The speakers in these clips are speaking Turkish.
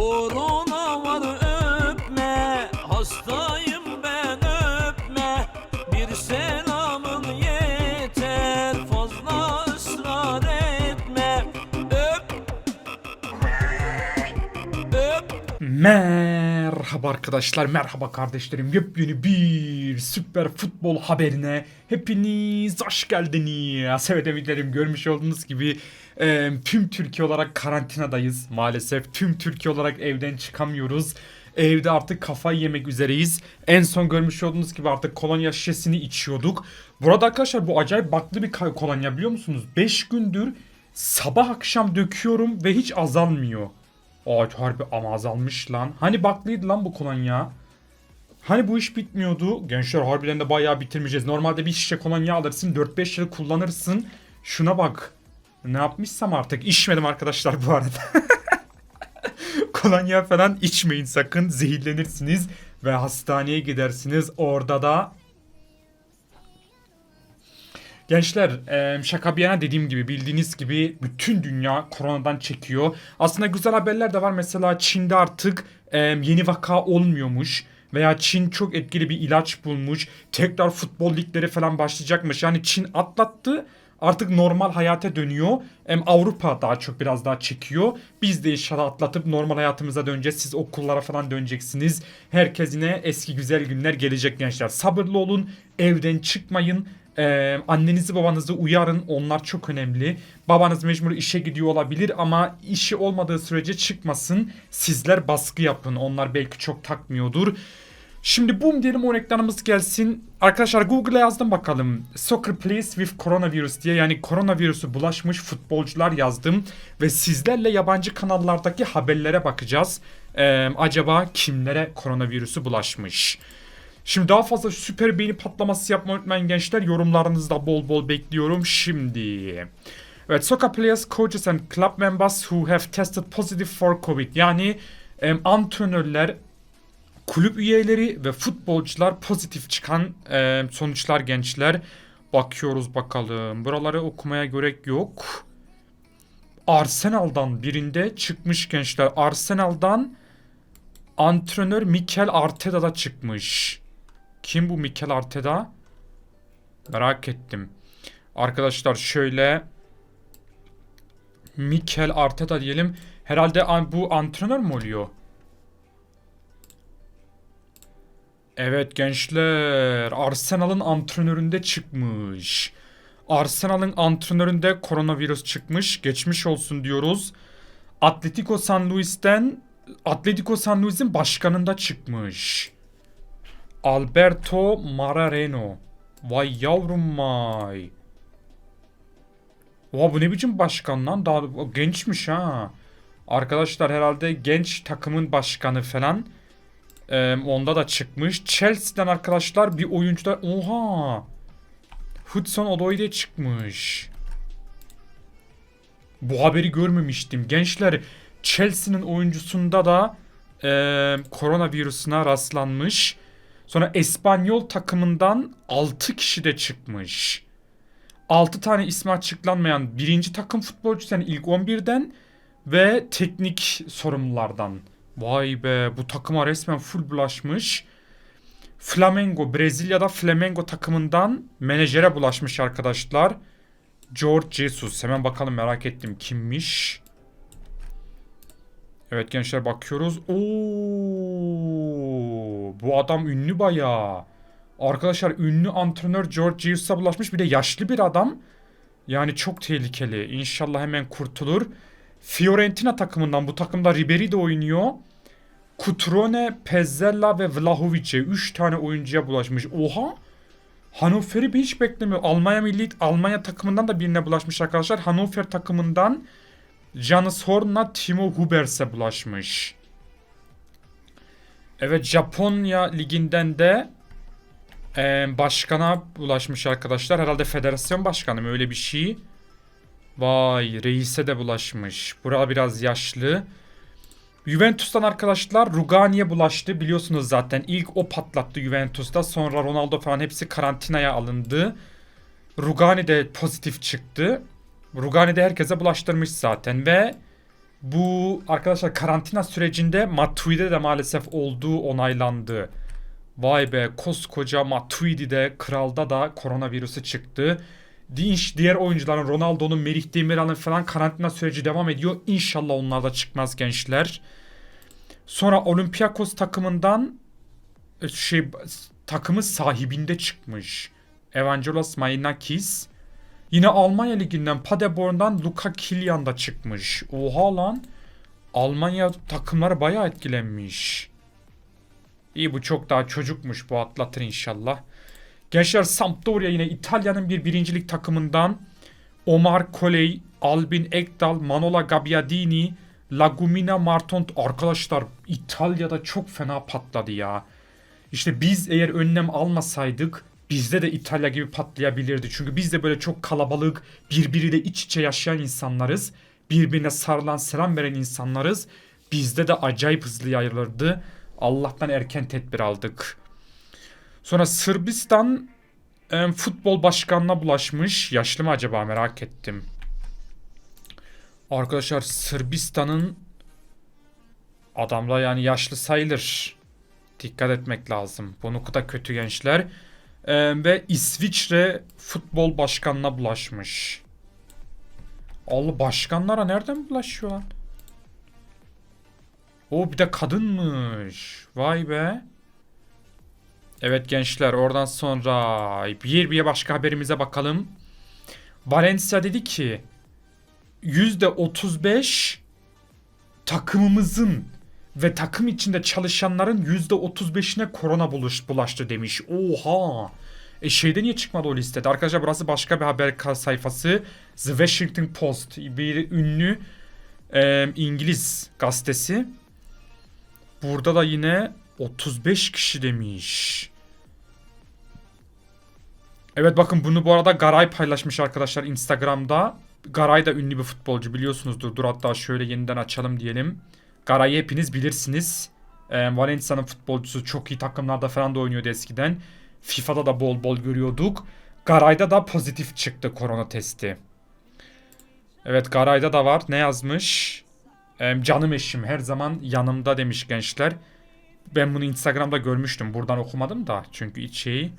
Korona var öpme. Hastayım ben öpme. Bir selamın yeter. Fazla ısrar etme. Öp. Öp Merhaba arkadaşlar, merhaba kardeşlerim. Yepyeni bir süper futbol haberine hepiniz hoş geldiniz. Evet emitlerim görmüş olduğunuz gibi e, tüm Türkiye olarak karantinadayız maalesef. Tüm Türkiye olarak evden çıkamıyoruz. Evde artık kafayı yemek üzereyiz. En son görmüş olduğunuz gibi artık kolonya şişesini içiyorduk. Burada arkadaşlar bu acayip baklı bir kolonya biliyor musunuz? 5 gündür sabah akşam döküyorum ve hiç azalmıyor. Aa harbi ama azalmış lan. Hani baklıydı lan bu kolonya. Hani bu iş bitmiyordu. Gençler harbiden de bayağı bitirmeyeceğiz. Normalde bir şişe kolonya alırsın 4-5 yıl kullanırsın. Şuna bak. Ne yapmışsam artık. içmedim arkadaşlar bu arada. kolonya falan içmeyin sakın. Zehirlenirsiniz. Ve hastaneye gidersiniz. Orada da Gençler şaka bir yana dediğim gibi bildiğiniz gibi bütün dünya koronadan çekiyor. Aslında güzel haberler de var. Mesela Çin'de artık yeni vaka olmuyormuş. Veya Çin çok etkili bir ilaç bulmuş. Tekrar futbol ligleri falan başlayacakmış. Yani Çin atlattı. Artık normal hayata dönüyor. Hem Avrupa daha çok biraz daha çekiyor. Biz de inşallah atlatıp normal hayatımıza döneceğiz. Siz okullara falan döneceksiniz. Herkes yine eski güzel günler gelecek gençler. Sabırlı olun. Evden çıkmayın. Ee, annenizi babanızı uyarın onlar çok önemli. Babanız mecbur işe gidiyor olabilir ama işi olmadığı sürece çıkmasın. Sizler baskı yapın onlar belki çok takmıyordur. Şimdi boom diyelim o reklamımız gelsin. Arkadaşlar Google'a yazdım bakalım. Soccer plays with coronavirus diye yani koronavirüsü bulaşmış futbolcular yazdım. Ve sizlerle yabancı kanallardaki haberlere bakacağız. Ee, acaba kimlere koronavirüsü bulaşmış? Şimdi daha fazla süper beğeni patlaması yapmayı unutmayın gençler. Yorumlarınızda bol bol bekliyorum şimdi. Evet, soccer players, coaches and club members who have tested positive for COVID. Yani em, antrenörler, kulüp üyeleri ve futbolcular pozitif çıkan em, sonuçlar gençler. Bakıyoruz bakalım. Buraları okumaya gerek yok. Arsenal'dan birinde çıkmış gençler. Arsenal'dan antrenör Mikel Arteta da çıkmış. Kim bu Mikel Arteta? Merak ettim. Arkadaşlar şöyle Mikel Arteta diyelim. Herhalde bu antrenör mü oluyor? Evet gençler. Arsenal'ın antrenöründe çıkmış. Arsenal'ın antrenöründe koronavirüs çıkmış. Geçmiş olsun diyoruz. Atletico San Luis'ten Atletico San Luis'in başkanında çıkmış. Alberto Marareno. Vay yavrum vay. Oha bu ne biçim başkan lan? Daha gençmiş ha. Arkadaşlar herhalde genç takımın başkanı falan. Ee, onda da çıkmış. Chelsea'den arkadaşlar bir oyuncular. Oha. Hudson Odoi de çıkmış. Bu haberi görmemiştim. Gençler Chelsea'nin oyuncusunda da e, koronavirüsüne rastlanmış. Sonra Espanyol takımından 6 kişi de çıkmış. 6 tane ismi açıklanmayan birinci takım futbolcusu yani ilk 11'den ve teknik sorumlulardan. Vay be bu takıma resmen full bulaşmış. Flamengo Brezilya'da Flamengo takımından menajere bulaşmış arkadaşlar. George Jesus. Hemen bakalım merak ettim kimmiş. Evet gençler bakıyoruz. Oo, bu adam ünlü bayağı. Arkadaşlar ünlü antrenör George Jesus'a bulaşmış. Bir de yaşlı bir adam. Yani çok tehlikeli. İnşallah hemen kurtulur. Fiorentina takımından bu takımda Ribery de oynuyor. Kutrone, Pezzella ve Vlahovic'e 3 tane oyuncuya bulaşmış. Oha! Hannover'i hiç beklemiyor. Almanya milli Almanya takımından da birine bulaşmış arkadaşlar. Hannover takımından Janus Horn'la Timo Hubers'e bulaşmış. Evet Japonya liginden de e, başkana bulaşmış arkadaşlar. Herhalde federasyon başkanı mı öyle bir şey. Vay reise de bulaşmış. Bura biraz yaşlı. Juventus'tan arkadaşlar Rugani'ye bulaştı. Biliyorsunuz zaten ilk o patlattı Juventus'ta. Sonra Ronaldo falan hepsi karantinaya alındı. Rugani de pozitif çıktı. Rugani de herkese bulaştırmış zaten ve Bu arkadaşlar karantina sürecinde Matui'de de maalesef olduğu onaylandı. Vay be koskoca Matuidi'de kralda da koronavirüsü çıktı. Dinç diğer oyuncuların Ronaldo'nun, Merih Demiral'ın falan karantina süreci devam ediyor. İnşallah onlar da çıkmaz gençler. Sonra Olympiakos takımından e, şey takımı sahibinde çıkmış. Evangelos Mainakis. Yine Almanya liginden Paderborn'dan Luka Kilian da çıkmış. Oha lan. Almanya takımları bayağı etkilenmiş. İyi bu çok daha çocukmuş bu atlatır inşallah. Gençler Sampdoria yine İtalya'nın bir birincilik takımından Omar Coley, Albin Ekdal, Manola Gabbiadini, Lagumina Martont arkadaşlar İtalya'da çok fena patladı ya. İşte biz eğer önlem almasaydık bizde de İtalya gibi patlayabilirdi. Çünkü biz de böyle çok kalabalık, birbiriyle iç içe yaşayan insanlarız. Birbirine sarılan, selam veren insanlarız. Bizde de acayip hızlı yayılırdı. Allah'tan erken tedbir aldık. Sonra Sırbistan e, futbol başkanına bulaşmış. Yaşlı mı acaba merak ettim. Arkadaşlar Sırbistan'ın adamla yani yaşlı sayılır. Dikkat etmek lazım. Bunu da kötü gençler. E, ve İsviçre futbol başkanına bulaşmış. Allah başkanlara nereden bulaşıyor lan? O bir de kadınmış. Vay be. Evet gençler oradan sonra bir bir başka haberimize bakalım. Valencia dedi ki %35 takımımızın ve takım içinde çalışanların %35'ine korona buluş, bulaştı demiş. Oha. E şeyde niye çıkmadı o listede? Arkadaşlar burası başka bir haber sayfası. The Washington Post bir ünlü e, İngiliz gazetesi. Burada da yine 35 kişi demiş. Evet bakın bunu bu arada Garay paylaşmış arkadaşlar Instagram'da. Garay da ünlü bir futbolcu biliyorsunuzdur. Dur hatta şöyle yeniden açalım diyelim. Garay'ı hepiniz bilirsiniz. Ee, Valencia'nın futbolcusu çok iyi takımlarda falan da oynuyordu eskiden. FIFA'da da bol bol görüyorduk. Garay'da da pozitif çıktı korona testi. Evet Garay'da da var. Ne yazmış? Ee, canım eşim her zaman yanımda demiş gençler. Ben bunu Instagram'da görmüştüm. Buradan okumadım da. Çünkü iç şeyi.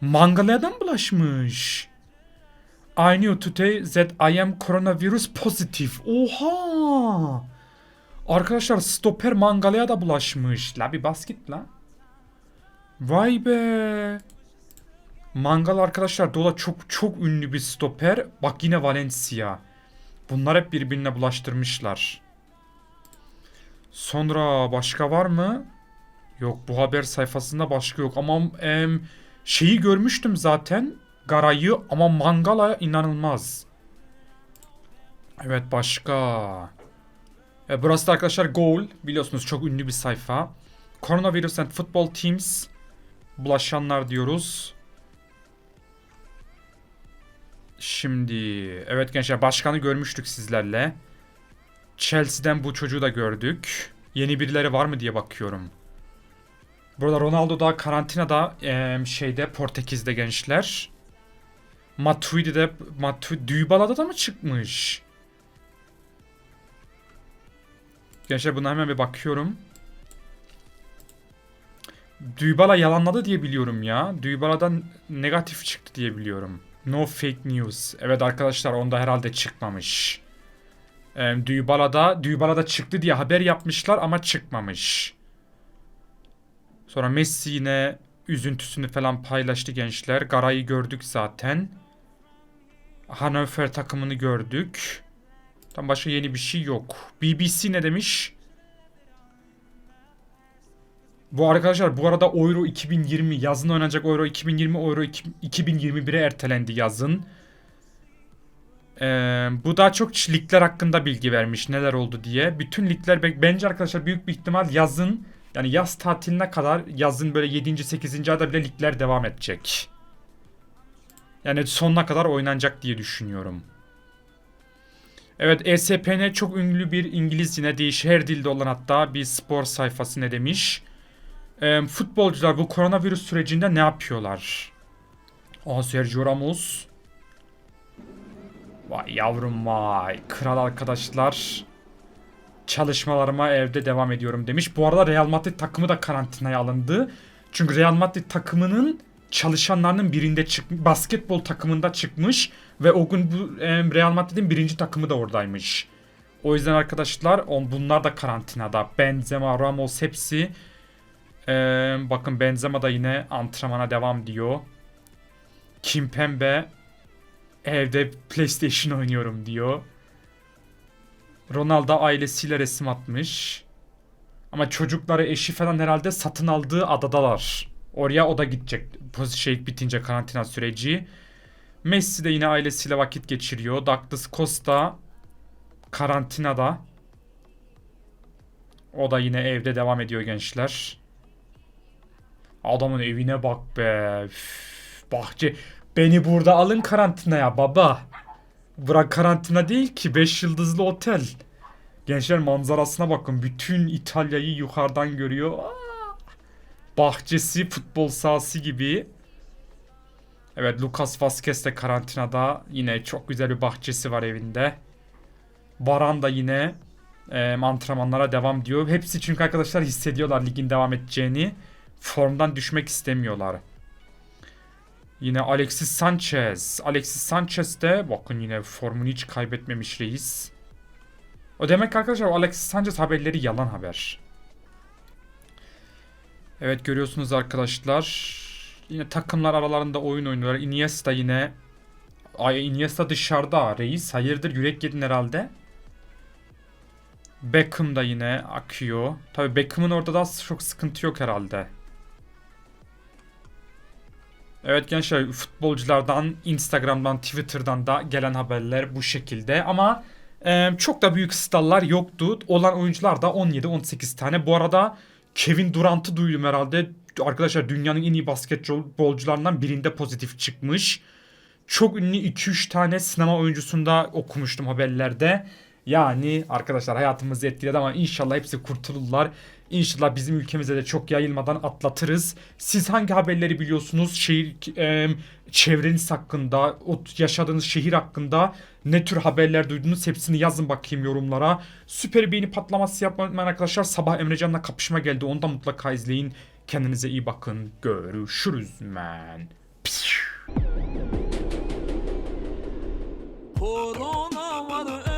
Mangalya'dan bulaşmış. I knew today that I am coronavirus positive. Oha! Arkadaşlar stoper Mangalya'ya da bulaşmış. La bir basket la. Vay be. Mangal arkadaşlar Dola çok çok ünlü bir stoper. Bak yine Valencia. Bunlar hep birbirine bulaştırmışlar. Sonra başka var mı? Yok bu haber sayfasında başka yok. Ama em, şeyi görmüştüm zaten. Garay'ı ama Mangala inanılmaz. Evet başka. E, burası da arkadaşlar Goal. Biliyorsunuz çok ünlü bir sayfa. Coronavirus and Football Teams. Bulaşanlar diyoruz. Şimdi evet gençler başkanı görmüştük sizlerle. Chelsea'den bu çocuğu da gördük. Yeni birileri var mı diye bakıyorum. Burada Ronaldo da karantinada eee, şeyde Portekiz'de gençler. Matuidi Dybala'da da mı çıkmış? Gençler buna hemen bir bakıyorum. Dybala yalanladı diye biliyorum ya. Dybala'dan negatif çıktı diye biliyorum. No fake news. Evet arkadaşlar onda herhalde çıkmamış. Ee, Dybala'da, Dybala'da çıktı diye haber yapmışlar ama çıkmamış. Sonra Messi yine üzüntüsünü falan paylaştı gençler. Garay'ı gördük zaten. Hannover takımını gördük. Tam başka yeni bir şey yok. BBC ne demiş? Bu arkadaşlar bu arada Euro 2020 yazın oynanacak Euro 2020 Euro 2021'e ertelendi yazın. Ee, bu daha çok ligler hakkında bilgi vermiş neler oldu diye. Bütün ligler be- bence arkadaşlar büyük bir ihtimal yazın yani yaz tatiline kadar yazın böyle 7. 8. ayda bile ligler devam edecek. Yani sonuna kadar oynanacak diye düşünüyorum. Evet ESPN çok ünlü bir İngiliz yine değiş her dilde olan hatta bir spor sayfası ne demiş. Ee, futbolcular bu koronavirüs sürecinde ne yapıyorlar? Aa Sergio Ramos. Vay yavrum vay. Kral arkadaşlar. çalışmalarıma evde devam ediyorum demiş. Bu arada Real Madrid takımı da karantinaya alındı. Çünkü Real Madrid takımının çalışanlarının birinde çık basketbol takımında çıkmış ve o gün bu e, Real Madrid'in birinci takımı da oradaymış. O yüzden arkadaşlar on, bunlar da karantinada. Benzema, Ramos hepsi. E, bakın Benzema da yine antrenmana devam diyor. Kimpembe evde PlayStation oynuyorum diyor. Ronaldo ailesiyle resim atmış. Ama çocukları eşi falan herhalde satın aldığı adadalar. Oraya o da gidecek. Şey bitince karantina süreci. Messi de yine ailesiyle vakit geçiriyor. Douglas Costa karantinada. O da yine evde devam ediyor gençler. Adamın evine bak be. Üf, bahçe. Beni burada alın karantinaya baba. Bırak karantina değil ki 5 yıldızlı otel. Gençler manzarasına bakın. Bütün İtalya'yı yukarıdan görüyor. Aa! Bahçesi futbol sahası gibi. Evet Lucas Vazquez de karantinada. Yine çok güzel bir bahçesi var evinde. Baran da yine e, antrenmanlara devam diyor. Hepsi çünkü arkadaşlar hissediyorlar ligin devam edeceğini. Formdan düşmek istemiyorlar. Yine Alexis Sanchez. Alexis Sanchez de bakın yine formunu hiç kaybetmemiş reis. O demek ki arkadaşlar Alexis Sanchez haberleri yalan haber. Evet görüyorsunuz arkadaşlar. Yine takımlar aralarında oyun oynuyorlar. Iniesta yine. Ay Iniesta dışarıda reis. Hayırdır yürek yedin herhalde. Beckham da yine akıyor. Tabi Beckham'ın orada da çok sıkıntı yok herhalde. Evet gençler futbolculardan, Instagram'dan, Twitter'dan da gelen haberler bu şekilde ama e, çok da büyük stallar yoktu. Olan oyuncular da 17-18 tane. Bu arada Kevin Durant'ı duydum herhalde. Arkadaşlar dünyanın en iyi basketbolcularından birinde pozitif çıkmış. Çok ünlü 2-3 tane sinema oyuncusunda okumuştum haberlerde. Yani arkadaşlar hayatımızı etkiledi ama inşallah hepsi kurtulurlar. İnşallah bizim ülkemize de çok yayılmadan atlatırız. Siz hangi haberleri biliyorsunuz? Şehir, e, çevreniz hakkında, yaşadığınız şehir hakkında ne tür haberler duydunuz? Hepsini yazın bakayım yorumlara. Süper beğeni patlaması yapmayın arkadaşlar. Sabah Emrecan'la kapışma geldi. Onu da mutlaka izleyin. Kendinize iyi bakın. Görüşürüz man. Korona var